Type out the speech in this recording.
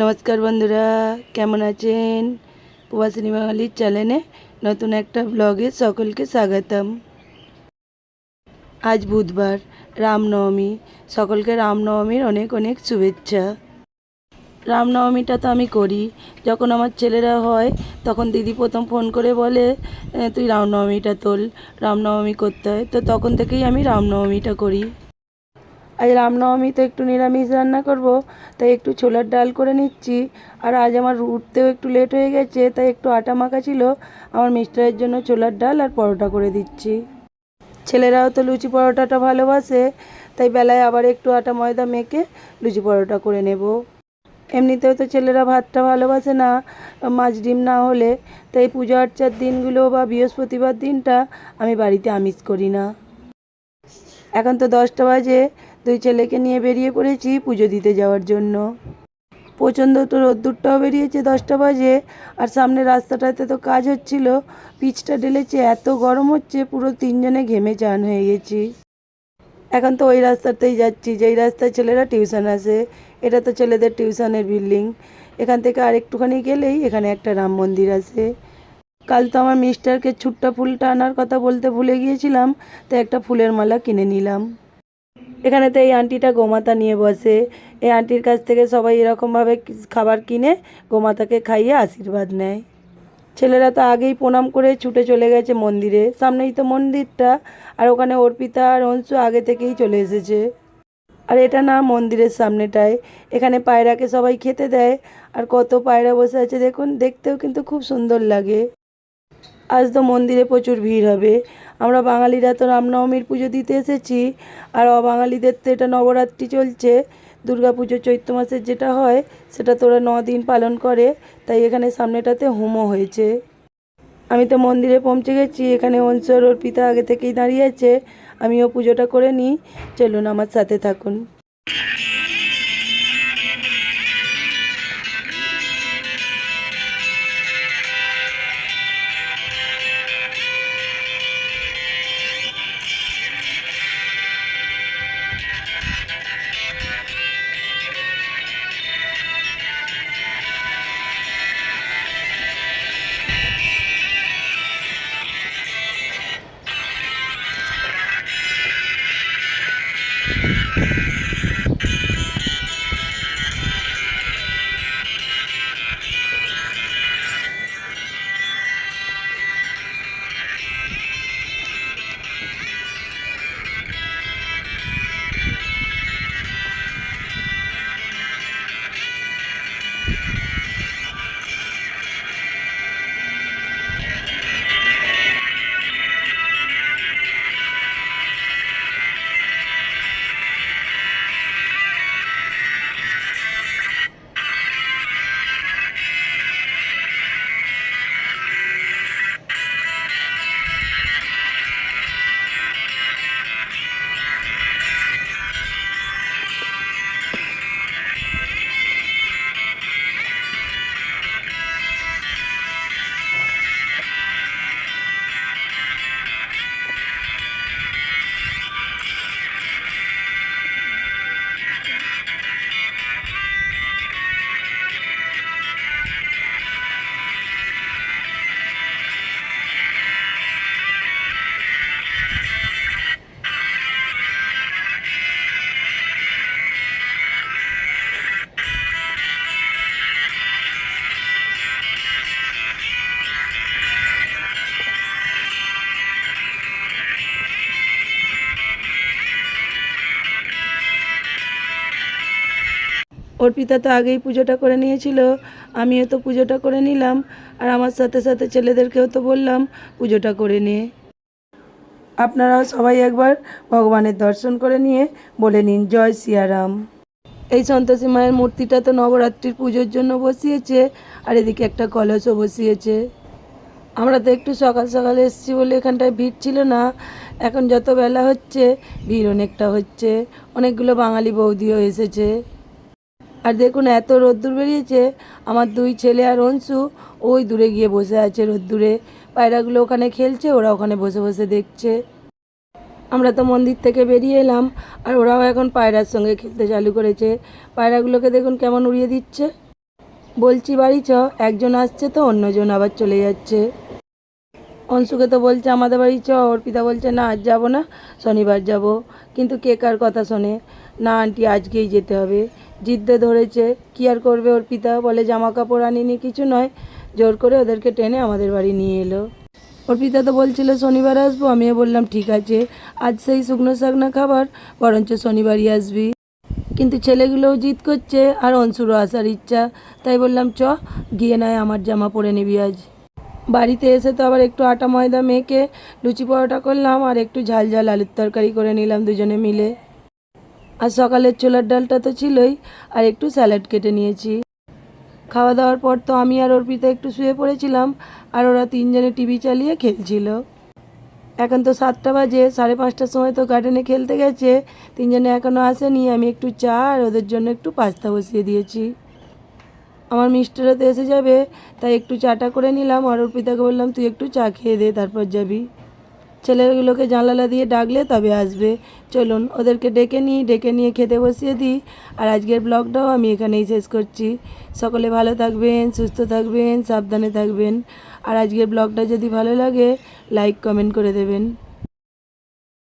নমস্কার বন্ধুরা, কেমন আছেন? প্রবাসিনী বাঙালির চ্যানেলে নতুন একটা ব্লগে সকলকে স্বাগতম। আজ বুধবার, রামনবমী। সকলকে রামনবমীর অনেক অনেক শুভেচ্ছা। রামনবমীটা তো আমি করি। যখন আমার ছেলেরা হয়, তখন দিদি প্রথম ফোন করে বলে তুই রামনবমীটা তোল। রামনবমী করতে হয়। তো তখন থেকেই আমি রামনবমীটা করি। আজ রামনবমী তো একটু নিরামিষ রান্না করব, তাই একটু ছোলার ডাল করে নিচ্ছি। আর আজ আমার উঠতেও একটু লেট হয়ে গেছে, তাই একটু আটা মাখা ছিল। আমার মিস্টারের জন্য ছোলার ডাল আর পরোটা করে দিচ্ছি। ছেলেরাও তো লুচি পরোটাটা ভালোবাসে, তাই বেলায় আবার একটু আটা ময়দা মেখে লুচি পরোটা করে নেব। এমনিতেও তো ছেলেরা ভাতটা ভালোবাসে না, মাছ ডিম না হলে, তাই পুজো আর্চার দিনগুলো বা বৃহস্পতিবার দিনটা আমি বাড়িতে আমিষ করি না। এখন তো দশটা বাজে দুই ছেলেকে নিয়ে বেরিয়ে পড়েছি পুজো দিতে যাওয়ার জন্য। প্রচণ্ড তো রোদ্দুরটাও বেরিয়েছে, দশটা বাজে, আর সামনে রাস্তাটাতে তো কাজ হচ্ছিল। পিচটা ঢেলেছে, এত গরম হচ্ছে, পুরো তিনজনে ঘেমে চান হয়ে গেছি। এখন তো ওই রাস্তাতেই যাচ্ছি, যেই রাস্তায় ছেলেরা টিউশন আসে, এটা তো ছেলেদের টিউশনের বিল্ডিং। এখান থেকে আর একটুখানি গেলেই এখানে একটা রাম মন্দির আছে। কাল তো আমার মিস্টারকে ছুট্টা ফুলটা আনার কথা বলতে ভুলে গিয়েছিলাম, তাই একটা ফুলের মালা কিনে নিলাম। এখানে তো এই আন্টিটা গোমাতা নিয়ে বসে। এই আন্টির কাছ থেকে সবাই এরকমভাবে খাবার কিনে গোমাতাকে খাইয়ে আশীর্বাদ নেয়। ছেলেরা তো আগেই প্রণাম করে ছুটে চলে গেছে মন্দিরে। সামনেই তো মন্দিরটা, আর ওখানে অর্পিতা আর অংশু আগে থেকেই চলে এসেছে। আর এটা না মন্দিরের সামনেটায়। এখানে পায়রাকে সবাই খেতে দেয়। আর কত পায়রা বসে আছে দেখুন, দেখতেও কিন্তু খুব সুন্দর লাগে। আজ তো মন্দিরে প্রচুর ভিড় হবে। আমরা বাঙালিরা তো রামনবমীর পুজো দিতে এসেছি, আর অবাঙালিদের তো এটা নবরাত্রি চলছে। দুর্গা পুজো চৈত্র মাসের যেটা হয়, সেটা তোরা ন দিন পালন করে, তাই এখানে সামনেটাতে হোমও হয়েছে। আমি তো মন্দিরে পৌঁছে গেছি, এখানে অংশর অর্পিতা আগে থেকেই দাঁড়িয়ে আছে, আমিও পুজোটা করে নিই। চলুন আমার সাথে থাকুন। অর্পিতা তো আগেই পুজোটা করে নিয়েছিল, আমিও তো পুজোটা করে নিলাম, আর আমার সাথে সাথে ছেলেদেরকেও তো বললাম, পুজোটা করে নিয়ে আপনারাও সবাই একবার ভগবানের দর্শন করে নিয়ে বলে নিন, জয় সিয়ারাম। এই সন্তোষী মায়ের মূর্তিটা তো নবরাত্রির পুজোর জন্য বসিয়েছে, আর এদিকে একটা কলসও বসিয়েছে। আমরা তো একটু সকাল সকাল এসেছি বলে এখানটায় ভিড় ছিল না, এখন যত বেলা হচ্ছে, ভিড় অনেকটা হচ্ছে, অনেকগুলো বাঙালি বৌদিও এসেছে। আর দেখুন, এত রোদ্দুর বেরিয়েছে। আমার দুই ছেলে আর অংশু, ওই দূরে গিয়ে বসে আছে রোদ্দুরে। পায়রাগুলো ওখানে খেলছে, ওরা ওখানে বসে বসে দেখছে। আমরা তো মন্দির থেকে বেরিয়ে এলাম, আর ওরাও এখন পায়রার সঙ্গে খেলতে চালু করেছে। পায়রাগুলোকে দেখুন কেমন উড়িয়ে দিচ্ছে। বলছি, বাড়ি চ, একজন আসছে তো, অন্যজন আবার চলে যাচ্ছে। অংশুকে তো বলছে, আমাদের বাড়ি চ। অর্পিতা বলছে, না, আজ যাব না, শনিবার যাব। কিন্তু কে কার কথা শোনে? না, আন্টি, আজকেই যেতে হবে। জিদ্দে ধরেছে। কি আর করবে ওর পিতা? বলে জামা কাপড় আনিনি, কিছু নয়। জোর করে ওদেরকে টেনে আমাদের বাড়ি নিয়ে এলো। ওর পিতা তো বলছিল, শনিবার আসব। আমিও বললাম, ঠিক আছে। আজ সেই শুকনো শাকনা খাবার, বরঞ্চ শনিবারই আসবি। কিন্তু ছেলেগুলোও জিদ করছে, আর অংশুরও আসার ইচ্ছা। তাই বললাম, চ, গিয়ে নয় আমার জামা পরে নিবি আজ। বাড়িতে এসে তো আবার একটু আটা ময়দা মেখে লুচি পরোটা করলাম, আর একটু ঝাল ঝাল আলুর তরকারি করে নিলাম দুজনে মিলে। আর সকালের ছোলার ডালটা তো ছিলই, আর একটু স্যালাড কেটে নিয়েছি। খাওয়া দাওয়ার পর তো আমি আর অর্পিতা একটু শুয়ে পড়েছিলাম, আর ওরা তিনজনে টিভি চালিয়ে খেলছিল। এখন তো সাতটা বাজে, সাড়ে পাঁচটার সময় তো গার্ডেনে খেলতে গেছে, তিনজনে এখনও আসেনি, আমি একটু চা আর ওদের জন্য একটু পাস্তা বসিয়ে দিয়েছি। আমার মিস্টারও তো এসে যাবে, তাই একটু চাটা করে নিলাম, আর অর্পিতাকে বললাম, তুই একটু চা খেয়ে দে, তারপর যাবি। ছেলেগুলোকে জানালা দিয়ে ডাকলে তবে আসবে। চলুন, ওদেরকে ডেকে নিই, ডেকে নিয়ে খেতে বসিয়ে দিই। আর আজকের ব্লগটাও আমি এখানেই শেষ করছি। সকলে ভালো থাকবেন, সুস্থ থাকবেন, সাবধানে থাকবেন। আর আজকের ব্লগটা যদি ভালো লাগে লাইক কমেন্ট করে দেবেন।